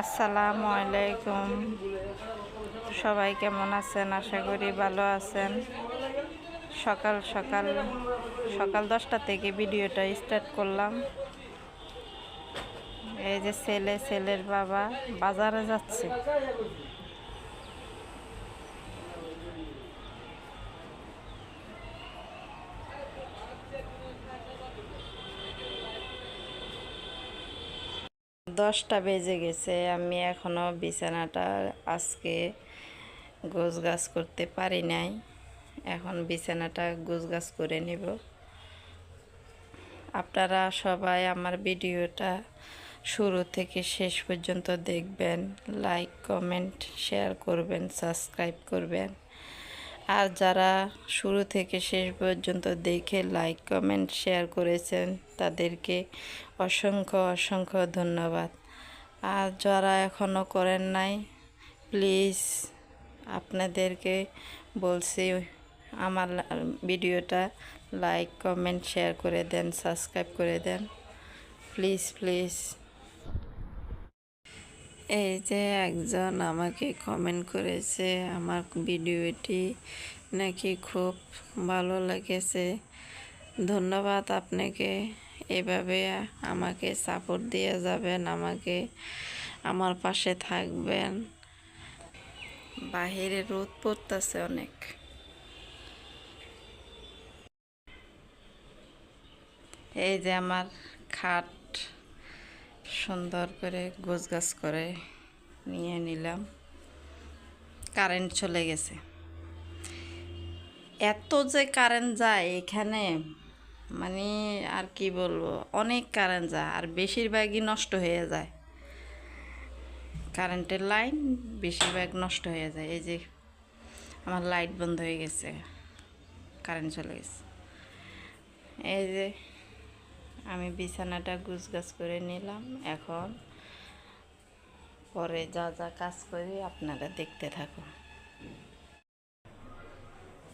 আসসালামু আলাইকুম। সবাই কেমন আছেন? আশা করি ভালো আছেন। সকাল সকাল সকাল দশটা থেকে ভিডিওটা স্টার্ট করলাম। এই যে ছেলে, ছেলের বাবা বাজারে যাচ্ছে। দশটা বেজে গেছে, আমি এখনও বিছানাটা আজকে গোছ গাছ করতে পারি নাই। এখন বিছানাটা গোছ গাছ করে নেব। আপনারা সবাই আমার ভিডিওটা শুরু থেকে শেষ পর্যন্ত দেখবেন, লাইক, কমেন্ট, শেয়ার করবেন, সাবস্ক্রাইব করবেন। আর যারা শুরু থেকে শেষ পর্যন্ত দেখে লাইক কমেন্ট শেয়ার করেছেন, তাদেরকে অসংখ্য অসংখ্য ধন্যবাদ। আর যারা এখনও করেন নাই প্লিজ আপনাদেরকে বলছি, আমার ভিডিওটা লাইক কমেন্ট শেয়ার করে দেন সাবস্ক্রাইব করে দেন। প্লিজ প্লিজ এই যে একজন আমাকে কমেন্ট করেছে, আমার ভিডিওটি নাকি খুব ভালো লেগেছে। ধন্যবাদ আপনাকে। এভাবে আমাকে সাপোর্ট দিয়ে যাবেন, আমাকে আমার পাশে থাকবেন। বাহিরে রোদ পড়তেছে অনেক। এই যে আমার খাট সুন্দর করে গোছগাছ করে নিয়ে নিলাম। কারেন্ট চলে গেছে। এত যে কারেন্ট যায় এখানে মানে আর কি বলব, অনেক কারেন্ট যায় আর বেশিরভাগই নষ্ট হয়ে যায়। কারেন্টের লাইন বেশিরভাগ নষ্ট হয়ে যায়। এই যে আমার লাইট বন্ধ হয়ে গেছে, কারেন্ট চলে গেছে। এই যে আমি বিছানাটা গুছগাছ করে নিলাম। এখন পরে যা যা কাজ করি আপনারা দেখতে থাকুন।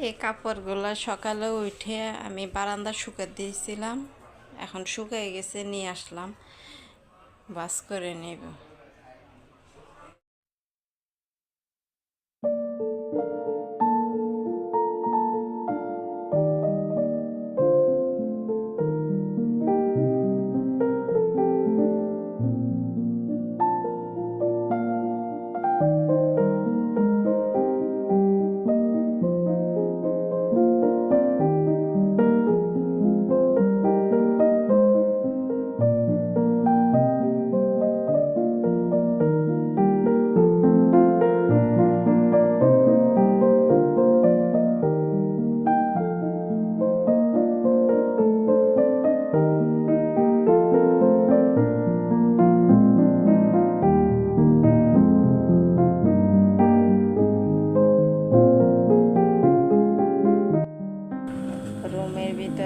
এই কাপড়গুলো সকালে উঠে আমি বারান্দা শুকা দিয়েছিলাম। এখন শুকায় গেছে, নিয়ে আসলাম। বাস করে নেব।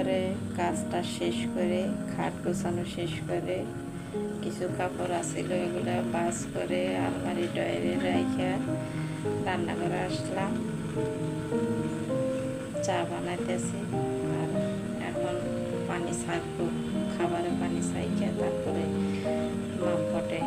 ভিতরে কাজটা শেষ করে, খাট গোছানো শেষ করে, কিছু কাপড় আছিল, এগুলো বাস করে আলমারি ডয়ারে রাইখা রান্না করে আসলাম। চা বানাইতেছি আর এখন পানি ছাড়বো খাবারে পানি ছাইকে তারপরে মাপটে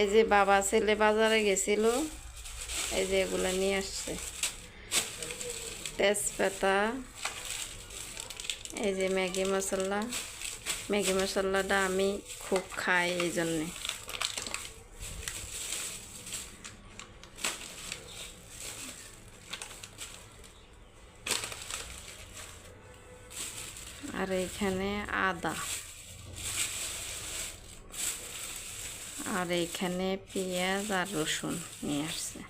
এই যে বাবা ছেলে বাজারে গেছিল, এই যে এগুলো নিয়ে আসছে। তেজপাতা, এই যে ম্যাগি মশলা। ম্যাগি মশলাটা আমি খুব খাই এই জন্যে। আর এখানে আদা। আর এখানে পেঁয়াজ আর রসুন নিয়ে আসছে।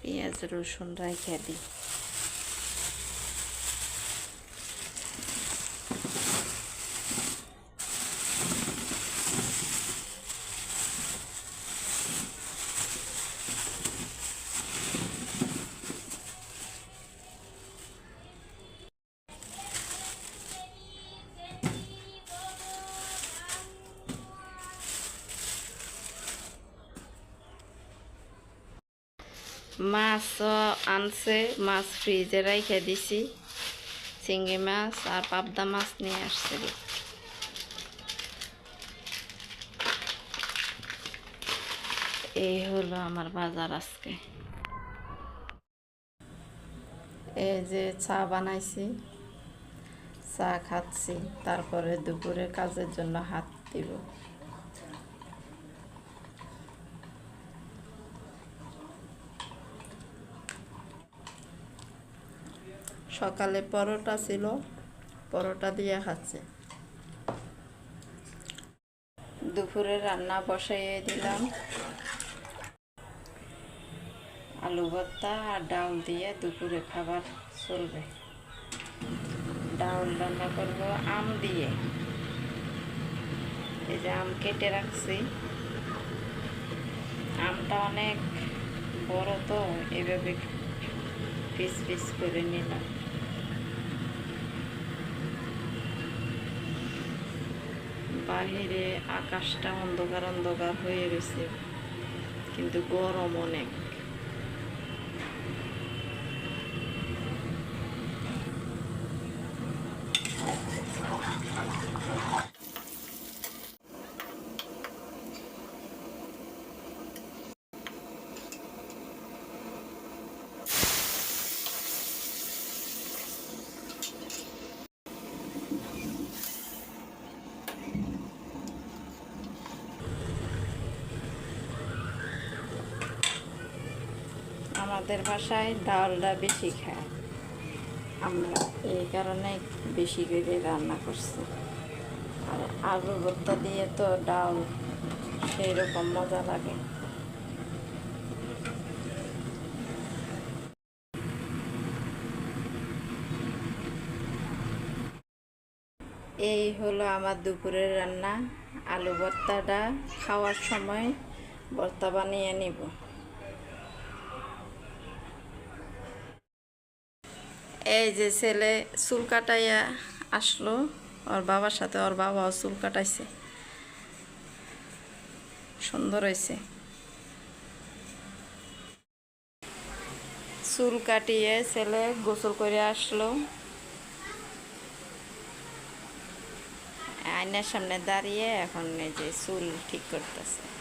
পেঁয়াজ রসুন রাখা দিই। মাছ আনছে, মাছ ফ্রিজে রেখে দিছি। চিংড়ি মাছ আর পাবদা মাছ নিয়ে আসছে। এই হলো আমার বাজার আজকে। এই যে চা বানাইছি, চা খাচ্ছি, তারপরে দুপুরে কাজের জন্য হাত দিব। সকালে পরোটা ছিল, পরোটা দিয়ে খাচ্ছে। দুপুরে রান্না বসাইয়ে দিলাম। আলু ভর্তা আর ডাউল দিয়ে দুপুরে খাবার চলবে। ডাউল রান্না করব আম দিয়ে। এই যে আম কেটে রাখছি। আমটা অনেক বড় তো, এভাবে পিস পিস করে নিলাম। বাহিরে আকাশটা অন্ধকার অন্ধকার হয়ে গেছে কিন্তু গরম অনেক। আমাদের বাসায় ডালটা বেশি খায়। আমরা এই কারণে বেশি করে রান্না করছি। আর আলু ভর্তা দিয়ে তো ডাল সেই রকম মজা লাগে। এই হলো আমার দুপুরের রান্না। আলু ভর্তাটা খাওয়ার সময় ভর্তা বানিয়ে নিব। এই যে ছেলে চুল কাটাইয়া আসলো, ওর বাবার সাথে ওর বাবাও চুল কাটাইছে। সুন্দর হয়েছে চুল কাটিয়ে ছেলে গোসল করে আসলো। আয়নার সামনে দাঁড়িয়ে এখন এই যে চুল ঠিক করতেছে।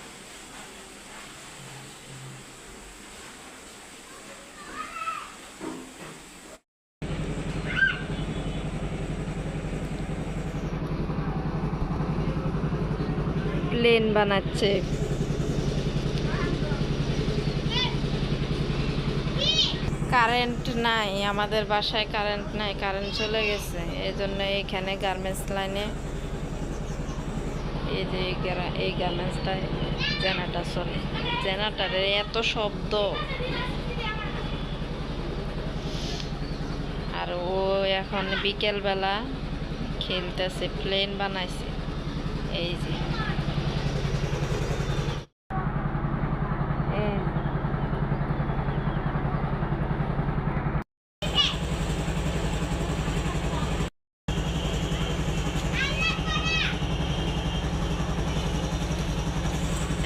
প্লেন বানাচ্ছে। কারেন্ট নাই, আমাদের বাসায় কারেন্ট নাই, কারেন্ট চলে গেছে। এই জন্য এখানে গার্মেন্টস লাইনে এই যে এই গ্রা- এই গার্মেন্টসটায় জেনারেটার চলে। জেনারেটারের এত শব্দ। আর ও এখন বিকেলবেলা খেলতেছে, প্লেন বানাইছে। এই যে এই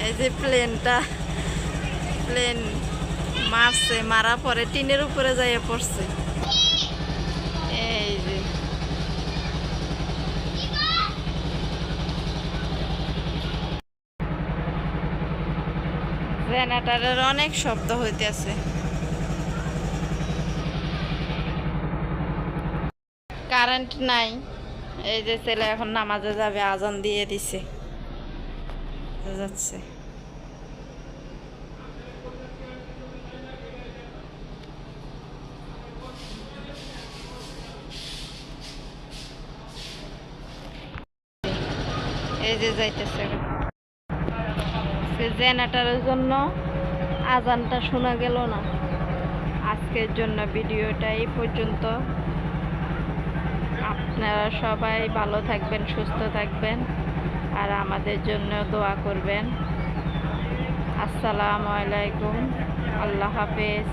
এই যে প্লেনটা, প্লেন মারছে, মারা পরে টিনের উপরে যাইয়ে পড়ছে। এই যে। অনেক শব্দ হইতেছে। কারেন্ট নাই। এই যে ছেলে এখন নামাজে যাবে, আজান দিয়ে দিছে। যাচ্ছে। এই যে যাইতেছে। সে জেনারেটারের জন্য আজানটা শোনা গেল না। আজকের জন্য ভিডিওটা এই পর্যন্ত। আপনারা সবাই ভালো থাকবেন, সুস্থ থাকবেন আর আমাদের জন্য দোয়া করবেন। আসসালামু আলাইকুম। আল্লাহ হাফেজ।